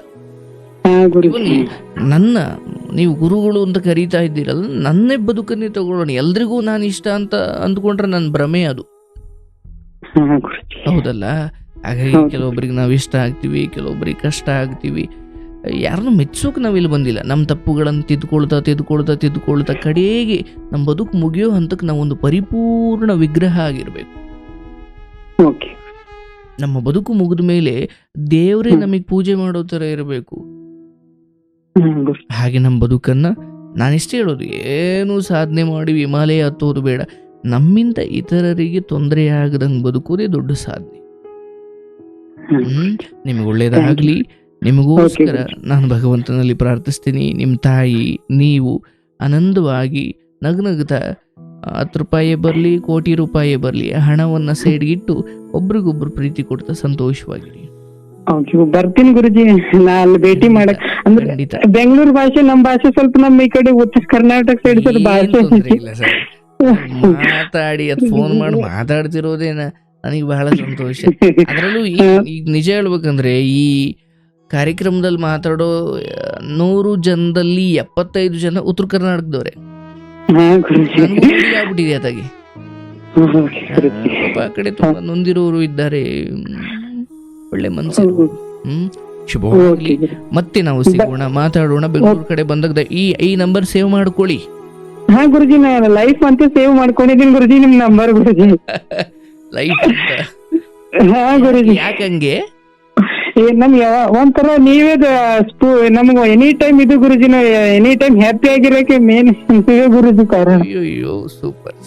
ನನ್ನ ನೀವು ಗುರುಗಳು ಅಂತ ಕರೀತಾ ಇದ್ದೀರಲ್ಲ ನನ್ನೇ ಬದುಕನ್ನೇ ತಗೊಳ್ಳೋಣ ಎಲ್ರಿಗೂ ನಾನು ಇಷ್ಟ ಅಂತ ಅಂದ್ಕೊಂಡ್ರೆ ನನ್ನ ಭ್ರಮೆ ಅದು. ಹೌದಲ್ಲ? ಹಾಗಾಗಿ ಕೆಲವೊಬ್ರಿಗೆ ಕೆಲವೊಬ್ಬರಿಗೆ ನಾವು ಇಷ್ಟ ಆಗ್ತೀವಿ ಕೆಲವೊಬ್ಬರಿಗೆ ಕಷ್ಟ ಆಗ್ತೀವಿ. ಯಾರನ್ನೂ ಮೆಚ್ಚೋಕೆ ನಾವಿಲ್ಲಿ ಬಂದಿಲ್ಲ. ನಮ್ಮ ತಪ್ಪುಗಳನ್ನು ತಿದ್ಕೊಳ್ತಾ ತಿದ್ಕೊಳ್ತಾ ತಿದ್ಕೊಳ್ತಾ ಕಡೆಗೆ ನಮ್ಮ ಬದುಕು ಮುಗಿಯೋ ಹಂತಕ್ಕೆ ನಾವೊಂದು ಪರಿಪೂರ್ಣ ವಿಗ್ರಹ ಆಗಿರಬೇಕು. ನಮ್ಮ ಬದುಕು ಮುಗಿದ ಮೇಲೆ ದೇವರೇ. ನಮಗೆ ಪೂಜೆ ಮಾಡೋ ಥರ ಇರಬೇಕು. ಹಾಗೆ ನಮ್ಮ ಬದುಕನ್ನು ನಾನಿಷ್ಟೇ ಹೇಳೋದು ಏನು ಸಾಧನೆ ಮಾಡಿ ಹಿಮಾಲಯ ಹತ್ತೋದು ಬೇಡ. ನಮ್ಮಿಂದ ಇತರರಿಗೆ ತೊಂದರೆ ಆಗದಂಗೆ ಬದುಕೋದೇ ದೊಡ್ಡ ಸಾಧನೆ. ನಿಮಗೆ ಒಳ್ಳೇದಾಗ್ಲಿ. ನಿಮಗೋಸ್ಕರ ನಾನು ಭಗವಂತನಲ್ಲಿ ಪ್ರಾರ್ಥಿಸ್ತೀನಿ. ನಿಮ್ಮ ತಾಯಿ ನೀವು ಆನಂದವಾಗಿ ನಗನಗ್ತಾ ಹತ್ತು ರೂಪಾಯಿ ಬರಲಿ ಕೋಟಿ ರೂಪಾಯಿ ಬರಲಿ ಹಣವನ್ನು ಸೈಡ್ಗಿಟ್ಟು ಒಬ್ರಿಗೊಬ್ರು ಪ್ರೀತಿ ಕೊಡ್ತಾ ಸಂತೋಷವಾಗಿರಿ. ಬರ್ತೀನಿ ಗುರುಜಿ. ನಾ ಅಲ್ಲಿ ಭೇಟಿ ಮಾಡಕ್ ಅಂದ್ರೆ ಬೆಂಗಳೂರು ಭಾಷೆ ನಮ್ಮ ಭಾಷೆ ಸ್ವಲ್ಪ ನಮ್ಮ ಈ ಕಡೆ ಉತ್ತರ ಕರ್ನಾಟಕ ಸೈಡ್ ಸ್ವಲ್ಪ ಭಾಷೆ. ಮಾತಾಡಿ ಅದ್ ಫೋನ್ ಮಾಡಿ ಮಾತಾಡ್ತಿರೋದೇನ ನನಗೆ ಬಹಳ ಸಂತೋಷ. ಅದರಲ್ಲೂ ಈಗ ನಿಜ ಹೇಳ್ಬೇಕಂದ್ರೆ ಈ ಕಾರ್ಯಕ್ರಮದಲ್ಲಿ ಮಾತಾಡೋ ನೂರು ಜನದಲ್ಲಿ ಎಪ್ಪತ್ತೈದು ಜನ ಉತ್ತರ ಕರ್ನಾಟಕದವ್ರೆ. ಆಗ್ಬಿಟ್ಟಿದೆ ಅದಾಗಿ ಆ ಕಡೆ ತುಂಬಾ ನೊಂದಿರೋರು ಇದ್ದಾರೆ. ಒಳ್ಳೆ ಮನಸ್ಸು ಹ್ಮ್. ಶುಭವಾಗಲಿ. ಮತ್ತೆ ನಾವು ಸಿಗೋಣ ಮಾತಾಡೋಣ. ಬೆಂಗಳೂರು ಕಡೆ ಬಂದಾಗ ಈ ಈ ನಂಬರ್ ಸೇವ್ ಮಾಡ್ಕೊಳ್ಳಿ. ಹಾ ಗುರುಜಿ ನಾನು ಲೈಫ್ ಅಂತ ಸೇವ್ ಮಾಡ್ಕೊಂಡಿದ್ದೀನಿ ಗುರುಜಿ ನಿಮ್ ನಂಬರ್ ಗುರುಜಿ. ಲೈಫ್ ಅಂತ. ಹಾ ಗುರುಜಿ. ಯಾಕಂಗೆ? ಏ ನಮ್ಗೆ ಒಂಥರ ನೀವೇ ಸ್ಪೂ ನಮ್ಗೆ ಎನಿ ಟೈಮ್ ಇದು ಗುರುಜಿ ಎನಿ ಟೈಮ್ ಹ್ಯಾಪಿ ಆಗಿರಕ್ಕೆ ಮೇನ್ ನೀವೇ ಗುರುಜಿ ಕಾರಣ. ಅಯ್ಯೋ ಸೂಪರ್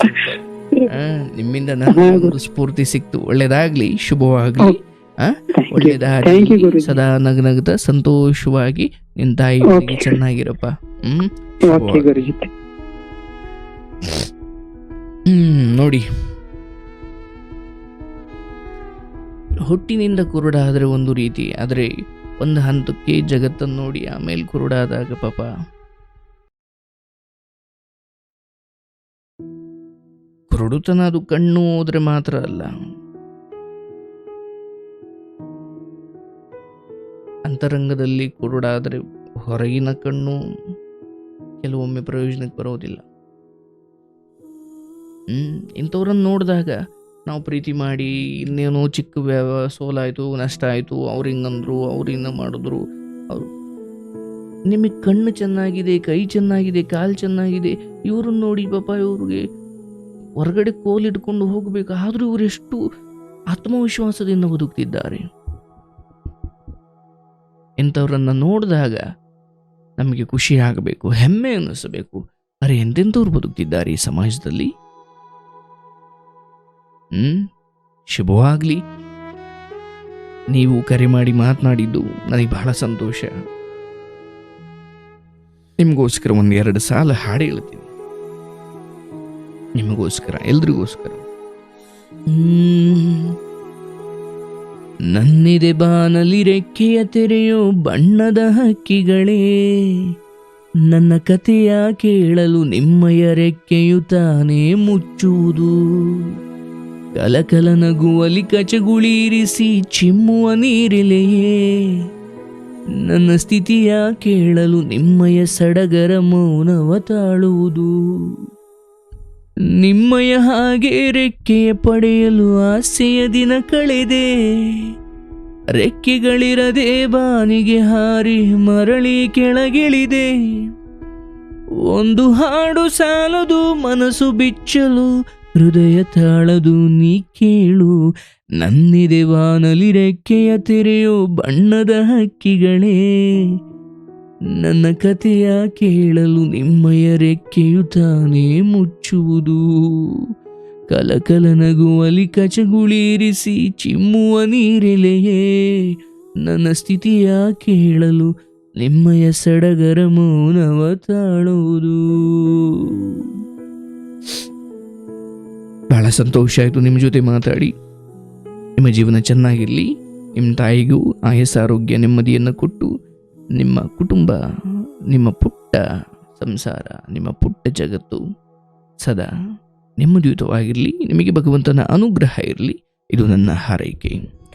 ನಿಮ್ಮಿಂದ ನನಗೆ ಸ್ಫೂರ್ತಿ ಸಿಕ್ತು. ಒಳ್ಳೇದಾಗ್ಲಿ ಶುಭವಾಗ್ಲಿ. ಒಳ್ಳೇದಾಗ್ಲಿ. ಸದಾ ನಗನಗದ ಸಂತೋಷವಾಗಿ ನಿನ್ ತಾಯಿ ಚೆನ್ನಾಗಿರಪ್ಪ. ಹ್ಮ್? ಹ್ಮ್ ನೋಡಿ. ಹುಟ್ಟಿನಿಂದ ಕುರುಡಾದರೆ ಒಂದು ರೀತಿ, ಆದರೆ ಒಂದು ಹಂತಕ್ಕೆ ಜಗತ್ತನ್ನು ನೋಡಿ ಆಮೇಲೆ ಕುರುಡಾದಾಗ ಪಾಪ. ಕುರುಡುತನ ಅದು ಕಣ್ಣು ಹೋದ್ರೆ ಮಾತ್ರ ಅಲ್ಲ. ಅಂತರಂಗದಲ್ಲಿ ಕುರುಡಾದರೆ ಹೊರಗಿನ ಕಣ್ಣು ಕೆಲವೊಮ್ಮೆ ಪ್ರಯೋಜನಕ್ಕೆ ಬರೋದಿಲ್ಲ. ಹ್ಮ್, ಇಂಥವ್ರನ್ನ ನೋಡಿದಾಗ ನಾವು ಪ್ರೀತಿ ಮಾಡಿ ಇನ್ನೇನೋ ಚಿಕ್ಕ ವ್ಯವ ಸೋಲಾಯಿತು ನಷ್ಟ ಆಯಿತು ಅವ್ರು ಹಿಂಗಂದ್ರು, ಅವ್ರು ಹಿಂಗೆ ಮಾಡಿದ್ರು, ಅವರು. ನಿಮಗೆ ಕಣ್ಣು ಚೆನ್ನಾಗಿದೆ, ಕೈ ಚೆನ್ನಾಗಿದೆ, ಕಾಲು ಚೆನ್ನಾಗಿದೆ ಇವ್ರನ್ನ ನೋಡಿ ಪಾಪ ಇವ್ರಿಗೆ ಹೊರಗಡೆ ಕೋಲಿಟ್ಕೊಂಡು ಹೋಗಬೇಕು. ಆದರೂ ಇವರು ಎಷ್ಟು ಆತ್ಮವಿಶ್ವಾಸದಿಂದ ಬದುಕ್ತಿದ್ದಾರೆ. ಇಂಥವ್ರನ್ನು ನೋಡಿದಾಗ ನಮಗೆ ಖುಷಿ ಆಗಬೇಕು, ಹೆಮ್ಮೆ ಅನ್ನಿಸಬೇಕು ಅರೆ, ಎಂತೆಂಥವ್ರು ಬದುಕ್ತಿದ್ದಾರೆ ಈ ಸಮಾಜದಲ್ಲಿ? ಹ್ಮ್? ಶುಭವಾಗ್ಲಿ. ನೀವು ಕರೆ ಮಾಡಿ ಮಾತನಾಡಿದ್ದು ನನಗೆ ಬಹಳ ಸಂತೋಷ. ನಿಮಗೋಸ್ಕರ ಒಂದು ಎರಡು ಸಾಲ ಹಾಡು ಹೇಳ್ತೀನಿ. ನಿಮಗೋಸ್ಕರ, ಎಲ್ರಿಗೋಸ್ಕರ. ನನ್ನಿದೆ ಬಾನಲಿ ರೆಕ್ಕೆಯ ತೆರೆಯೋ ಬಣ್ಣದ ಹಕ್ಕಿಗಳೇ. ನನ್ನ ಕಥೆಯ ಕೇಳಲು ನಿಮ್ಮಯ ರೆಕ್ಕೆಯು ತಾನೇ ಮುಚ್ಚುವುದು. ಕಲಕಲ ನಗುವಲಿ ಕಚಗುಳೀರಿಸಿ ಚಿಮ್ಮುವ ನೀರಿಲೆಯೇ. ನನ್ನ ಸ್ಥಿತಿಯ ಕೇಳಲು ನಿಮ್ಮಯ ಸಡಗರ ಮೌನವ ತಾಳುವುದು. ನಿಮ್ಮಯ ಹಾಗೆ ರೆಕ್ಕೆಯ ಪಡೆಯಲು ಆಸೆಯ ದಿನ ಕಳೆದೆ. ರೆಕ್ಕೆಗಳಿರದೆ ಬಾನಿಗೆ ಹಾರಿ ಮರಳಿ ಕೆಳಗಿಳಿದೆ. ಒಂದು ಹಾಡು ಸಾಲದು ಮನಸ್ಸು ಬಿಚ್ಚಲು ಹೃದಯ ತಾಳದು, ನೀ ಕೇಳು. ನನ್ನಿದೆ ವಾನಲಿ ರೆಕ್ಕೆಯ ತೆರೆಯೋ ಬಣ್ಣದ ಹಕ್ಕಿಗಳೇ. ನನ್ನ ಕಥೆಯ ಕೇಳಲು ನಿಮ್ಮಯ ರೆಕ್ಕೆಯು ತಾನೇ ಮುಚ್ಚುವುದು. ಕಲಕಲ ನಗುವಲಿ ಕಚಗುಳೀರಿಸಿ ಚಿಮ್ಮುವ ನೀರೆಲೆಯೇ. ನನ್ನ ಸ್ಥಿತಿಯ ಕೇಳಲು ನಿಮ್ಮಯ ಸಡಗರ ಮೌನವ ತಾಳುವುದು ಬಹಳ ಸಂತೋಷ ಆಯಿತು ನಿಮ್ಮ ಜೊತೆ ಮಾತಾಡಿ. ನಿಮ್ಮ ಜೀವನ ಚೆನ್ನಾಗಿರಲಿ, ನಿಮ್ಮ ತಾಯಿಗೂ ಆಯಸ್ಸಾರೋಗ್ಯ ನೆಮ್ಮದಿಯನ್ನು ಕೊಟ್ಟು, ನಿಮ್ಮ ಕುಟುಂಬ, ನಿಮ್ಮ ಪುಟ್ಟ ಸಂಸಾರ, ನಿಮ್ಮ ಪುಟ್ಟ ಜಗತ್ತು ಸದಾ ನೆಮ್ಮದಿಯುತವಾಗಿರಲಿ, ನಿಮಗೆ ಭಗವಂತನ ಅನುಗ್ರಹ ಇರಲಿ. ಇದು ನನ್ನ ಹಾರೈಕೆ.